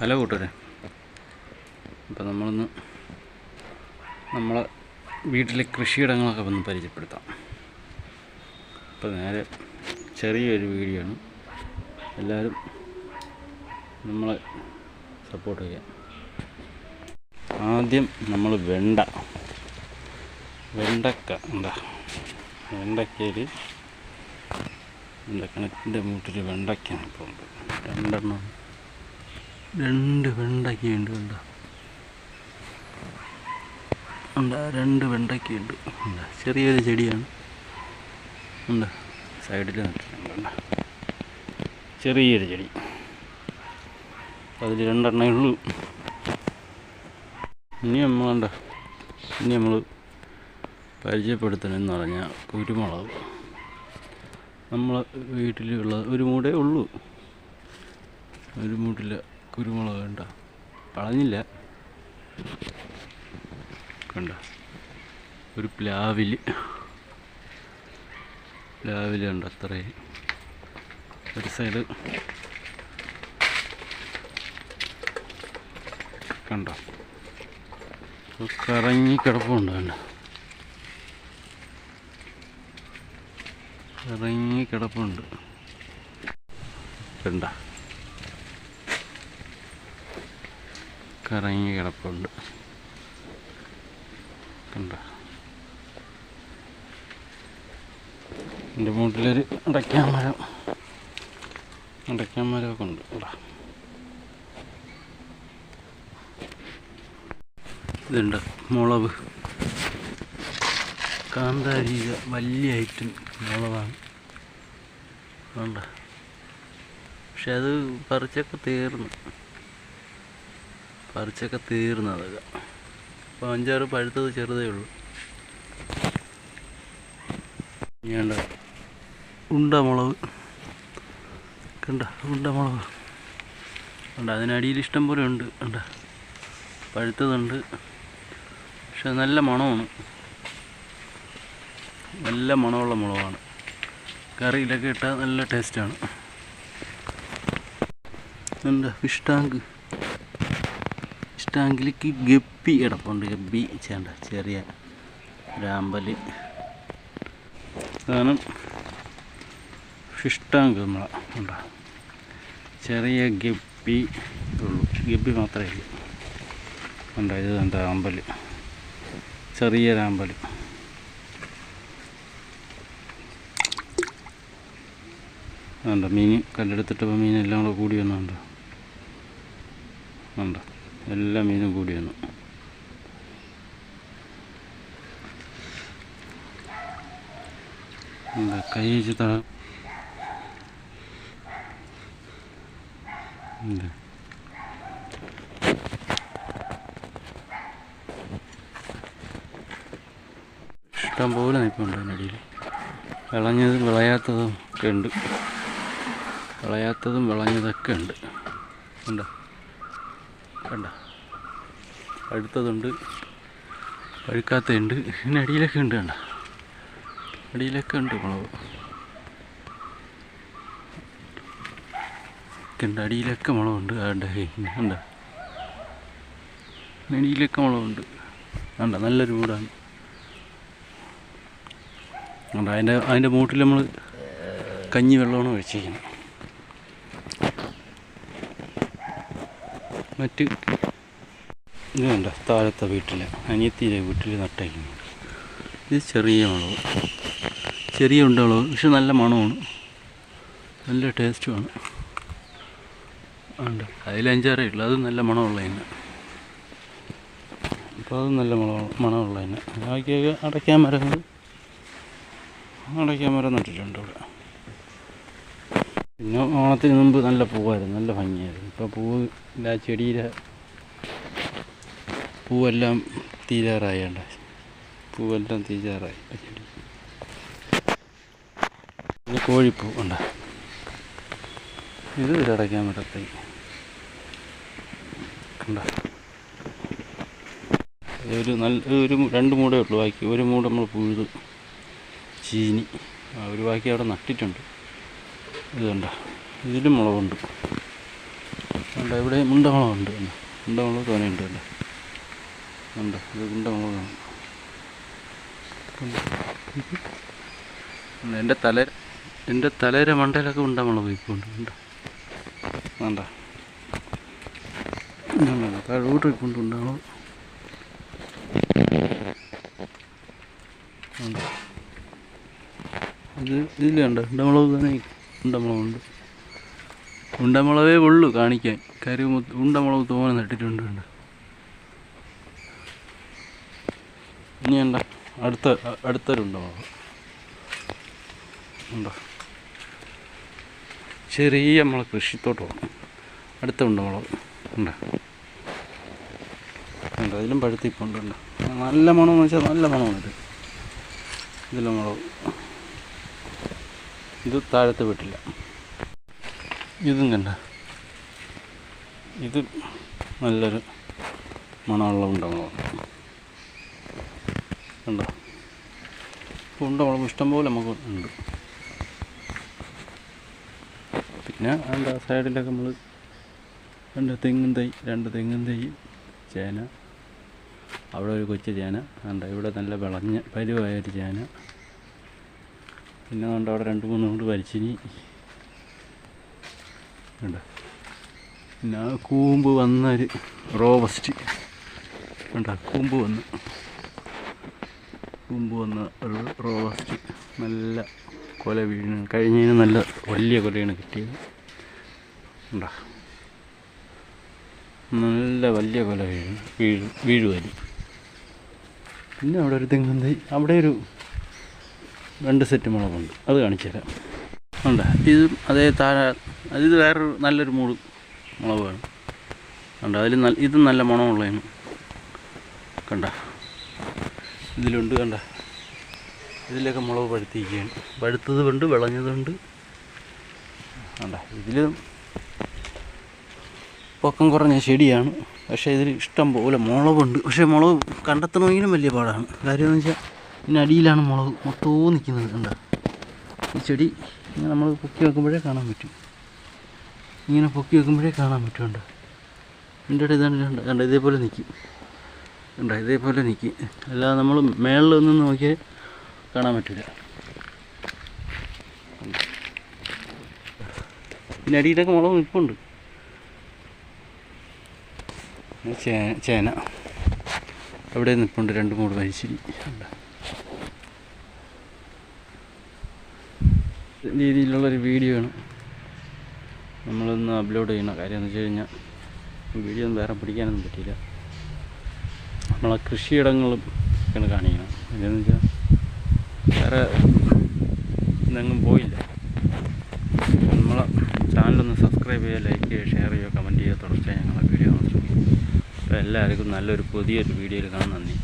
Hello കൂട്ടുകാരെ. അപ്പോൾ നമ്മളൊന്ന് നമ്മളെ വീട്ടിലെ കൃഷിയിടങ്ങളൊക്കെ ഒന്ന് പരിചയപ്പെടുത്താം. അപ്പോൾ നേരെ ചെറിയൊരു വീഡിയോ ആണ്. എല്ലാവരും നമ്മളെ സപ്പോർട്ട് ചെയ്യാം. ആദ്യം നമ്മൾ വെണ്ട. വെണ്ടക്ക എന്താ വെണ്ടക്കയിൽ കിണറ്റിന്റെ മൂട്ടിൽ വെണ്ടക്കയാണ് ഇപ്പോൾ ഉണ്ട് രണ്ടെണ്ണം രണ്ട് വെണ്ടയ്ക്കയുണ്ട് കണ്ട? ഉണ്ട് രണ്ട് വെണ്ടയ്ക്കയുണ്ട്. ഉണ്ട് ചെറിയൊരു ചെടിയാണ്. ഉണ്ട് സൈഡിൽ നട്ടിട്ടുണ്ട് ചെറിയൊരു ചെടി. അതിൽ രണ്ടെണ്ണേ ഉള്ളൂ. ഇനി നമ്മളുണ്ട് ഇനി നമ്മൾ പരിചയപ്പെടുത്തണമെന്ന് പറഞ്ഞാൽ കുരുമുളക്. നമ്മളെ വീട്ടിലുള്ള ഒരു മൂടേ ഉള്ളൂ. ഒരു മൂട്ടില്ല കുരുമുളക് കണ്ട? കളഞ്ഞില്ല. കണ്ട? ഒരു പ്ലാവിൽ പ്ലാവിലുണ്ട് അത്രയും ഒരു സൈഡ്. കണ്ടോ? കറങ്ങി കിടപ്പുണ്ട് കണ്ട? കറങ്ങി കിടപ്പുണ്ട്. കണ്ട? കറങ്ങി കിടപ്പുണ്ട്. കണ്ട? എന്റെ മൂട്ടിലൊരു അടയ്ക്കാൻ മരം. അടയ്ക്കാൻ മരമൊക്കെ ഉണ്ട്. കണ്ടാ? ഇതുണ്ട് മുളവ് കാന്താരിക വലിയ ഐറ്റം മുളവാണ് വേണ്ട പക്ഷെ അത് പറിച്ചൊക്കെ തീർന്നു. പറിച്ചൊക്കെ തീർന്നു അതൊക്കെ. അപ്പോൾ അഞ്ചാറ് പഴുത്തത് ചെറുതേ ഉള്ളൂ. വേണ്ട ഉണ്ടമുളക്. കണ്ട? ഉണ്ടമുളക്. ഉണ്ട് അതിനടിയിൽ ഇഷ്ടം പോലെ ഉണ്ട്. കണ്ട? പഴുത്തതുണ്ട്. പക്ഷെ നല്ല മണമാണ്. നല്ല മണമുള്ള മുളകാണ്. കറിയിലൊക്കെ ഇട്ടാൽ നല്ല ടേസ്റ്റാണ്. എന്താ ഫിഷ് ടാങ്ക്. ടാങ്കിലേക്ക് ഗപ്പി കിടപ്പുണ്ട്. ഗപ്പി ചേണ്ട ചെറിയ രാമ്പൽ അതാണ് ഫിഷ് ടാങ്ക് നമ്മളെ ഉണ്ടാ? ചെറിയ ഗപ്പി ഉള്ളൂ. ഗപ്പി മാത്രമേ ഉള്ളൂ. ഉണ്ടായത് എന്താ അമ്പൽ ചെറിയ രാമ്പൽ ഉണ്ട്? മീൻ കല്ലെടുത്തിട്ടപ്പോൾ മീനെല്ലാം കൂടെ കൂടി വന്നുണ്ടോ ഉണ്ട്? എല്ലാ മീനും കൂടി വന്നു. എന്താ കൈ വെച്ച് ഇഷ്ടം പോലെ നിൽപ്പുണ്ട് അതിനടിയിൽ വിളഞ്ഞതും വിളയാത്തതും ഒക്കെ ഉണ്ട്. വിളയാത്തതും വിളഞ്ഞതൊക്കെ ഉണ്ട്. കണ്ടോ കണ്ട. അടുത്തതുണ്ട് പഴുക്കാത്തതുണ്ട് പിന്നെ അടിയിലൊക്കെ ഉണ്ട് കണ്ട. അടിയിലൊക്കെ ഉണ്ട് മുളക്. ണ്ട് അടിയിലൊക്കെ മുളകുണ്ട്. കണ്ട. കണ്ട. അടിയിലൊക്കെ മുളകുണ്ട്. കണ്ട. നല്ലൊരു വീടാണ്. കണ്ട. അതിന്റെ അതിന്റെ മൂട്ടിൽ നമ്മൾ കഞ്ഞി വെള്ളമാണ് ഒഴിച്ചിരിക്കുന്നത്. മറ്റ് ഇതുണ്ട് താഴത്തെ വീട്ടിൽ അനിയത്തിയിലെ വീട്ടിൽ നട്ടേക്കുന്നു. ഇത് ചെറിയ മുളക്. ചെറിയ ഉണ്ട പക്ഷെ നല്ല മണമാണ്. നല്ല ടേസ്റ്റുമാണ്. ഉണ്ട് അതിൽ അഞ്ചാറേ ഉള്ളൂ. അത് നല്ല മണമുള്ള തന്നെ അപ്പോൾ അത് നല്ല മണം മണമുള്ള തന്നെ ബാക്കിയൊക്കെ അടയ്ക്കാൻ മരങ്ങൾ അടയ്ക്കാൻ മരം നട്ടിട്ടുണ്ട് ഇവിടെ. പിന്നെ ഓണത്തിന് മുമ്പ് നല്ല പൂവായിരുന്നു നല്ല ഭംഗിയായിരുന്നു. ഇപ്പോൾ പൂവ് എല്ലാ ചെടിയിലെ പൂവെല്ലാം തീരാറായി പൂവെല്ലാം തീരാറായി ഇപ്പം ചെടി. പിന്നെ കോഴിപ്പൂ ഉണ്ട് ഇത് ഇതടയ്ക്കാൻ പറ്റത്തേ കണ്ട? ഒരു നല്ല ഒരു രണ്ട് മൂടേ ഉള്ളൂ. ബാക്കി ഒരു മൂട് നമ്മൾ പുഴുത് ചീനി. ഒരു ബാക്കി അവിടെ നട്ടിട്ടുണ്ട്. ഇതുണ്ട ഇതിലും മുളകുണ്ട്. ഉണ്ട് ഇവിടെ മുണ്ടമുളകുണ്ട്. മുണ്ടമുളക് തോനെയുണ്ട് ഉണ്ട് ഉണ്ട് ഇത് മുണ്ടമുളകാണ്. എന്റെ തല എന്റെ തലയുടെ മണ്ടയിലൊക്കെ മുണ്ടമുളക് ഇപ്പോൾ ഉണ്ട് ഉണ്ട് വേണ്ട താഴോട്ട് കൊണ്ട് ഉണ്ടാവും ഉണ്ട്. ഇത് ഇതിലുണ്ട് ഉണ്ടമുളക് തന്നെ ഉണ്ടമുളകുണ്ട്. ഉണ്ടമുളകേ ഉള്ളൂ കാണിക്കാൻ. കരി ഉണ്ടമുളവ് ഉണ്ടമുളക് തോനെ നട്ടിട്ടുണ്ട് ഉണ്ട്. ഇനി എന്താ അടുത്ത അ- അടുത്തൊരു ഉണ്ടോ ചെറിയ നമ്മളെ കൃഷിത്തോട്ടം അടുത്ത ഉണ്ടമുളക്. ഉണ്ടോ ഉണ്ട് അതിലും പഴുത്തിപ്പുണ്ട് നല്ല മണമെന്ന് വെച്ചാൽ നല്ല മണമാണ് ഇത്. ഇതിലെ മുളക്. ഇത് താഴത്തെ വീട്ടില്ല ഇതും കണ്ട. ഇത് നല്ലൊരു മണമുള്ള ഉണ്ടമുളക് കണ്ടോ? ഉണ്ടമുളക് ഇഷ്ടംപോലെ നമുക്ക് ഉണ്ട്. പിന്നെ എന്താ സൈഡിലൊക്കെ നമ്മൾ രണ്ട് തെങ്ങും തൈ രണ്ട് തെങ്ങും തൈ ചേന. അവിടെ ഒരു കൊച്ചു ചേന. ഉണ്ട് ഇവിടെ നല്ല വിളഞ്ഞ പരുവായ ഒരു ചേന. പിന്നെ ഉണ്ട് അവിടെ രണ്ട് മൂന്ന് കൊണ്ട് വലിച്ചിനി. ഉണ്ട് പിന്നെ കൂമ്പ് വന്നൊരു റോബസ്റ്റ്. ഉണ്ട് കൂമ്പ് വന്ന്. കൂമ്പ് വന്ന ഒരു റോബസ്റ്റ്. നല്ല കൊല വീണ്. കഴിഞ്ഞതിന് നല്ല വലിയ കൊലയാണ് കിട്ടിയത്. ഉണ്ടോ നല്ല വലിയ കൊല വീഴും വീഴും വീഴുവരി പിന്നെ അവിടെ ഒരു തെങ്ങ് അവിടെ ഒരു രണ്ട് സെറ്റ് മുളകുണ്ട്. അത് കാണിച്ചു തരാം ഉണ്ട് ഇത് അതേ താഴെ ഇത് വേറൊരു നല്ലൊരു മൂട് മുളകാണ്. ഉണ്ട് അതിൽ നല്ല ഇതും നല്ല മണമുള്ളതാണ്. കണ്ട? ഇതിലുണ്ട് കണ്ട? ഇതിലൊക്കെ മുളക് പഴുത്തിരിക്കുകയാണ്. പഴുത്തത് കൊണ്ട് വിളഞ്ഞതുണ്ട്. കണ്ട? ഇതിൽ പൊക്കം കുറഞ്ഞ ചെടിയാണ്. പക്ഷേ ഇതിൽ ഇഷ്ടം പോലെ മുളകുണ്ട്. പക്ഷേ മുളക് കണ്ടെത്തണമെങ്കിലും വലിയ പാടാണ്. കാര്യമെന്ന് വെച്ചാൽ ഇതിന് അടിയിലാണ് മുളക് മൊത്തവും നിൽക്കുന്നത് കണ്ട? ഈ ചെടി ഇങ്ങനെ നമ്മൾ പൊക്കി വെക്കുമ്പോഴേ കാണാൻ പറ്റും. ഇങ്ങനെ പൊക്കി വെക്കുമ്പോഴേ കാണാൻ പറ്റുമുണ്ട് ഇതിന്റെ ഇടയിൽ ഇതാണ് കണ്ട? കണ്ട? ഇതേപോലെ നിൽക്കും. കണ്ട? ഇതേപോലെ നിൽക്കും. അല്ലാതെ നമ്മൾ മേളിൽ ഒന്നും നോക്കിയാൽ കാണാൻ പറ്റില്ല. പിന്നെ അടിയിലൊക്കെ മുളക് നിൽപ്പുണ്ട്. ചേന ചേന. അവിടെ നിൽപ്പുണ്ട് രണ്ട് മൂന്ന് മരിച്ചിരി ഉണ്ട് രീതിയിലുള്ളൊരു വീഡിയോ ആണ്. നമ്മളൊന്ന് അപ്ലോഡ് ചെയ്യണം. കാര്യം എന്ന് വെച്ച് കഴിഞ്ഞാൽ വീഡിയോ ഒന്നും വേറെ പിടിക്കാനൊന്നും പറ്റിയില്ല. നമ്മളെ കൃഷിയിടങ്ങളും ഒക്കെയാണ് കാണിക്കണം. എന്താണെന്ന് വെച്ചാൽ വേറെ ഇന്നെങ്ങും പോയില്ല. നമ്മളെ ചാനലൊന്ന് സബ്സ്ക്രൈബ് ചെയ്യുക ലൈക്ക് ചെയ്യുക ഷെയർ ചെയ്യുക കമന്റ് ചെയ്യുക തുടർച്ചയായി ഞങ്ങളെ വീഡിയോ നോക്കി അപ്പോൾ എല്ലാവർക്കും നല്ലൊരു പുതിയൊരു വീഡിയോയിൽ കാണാൻ നന്ദി.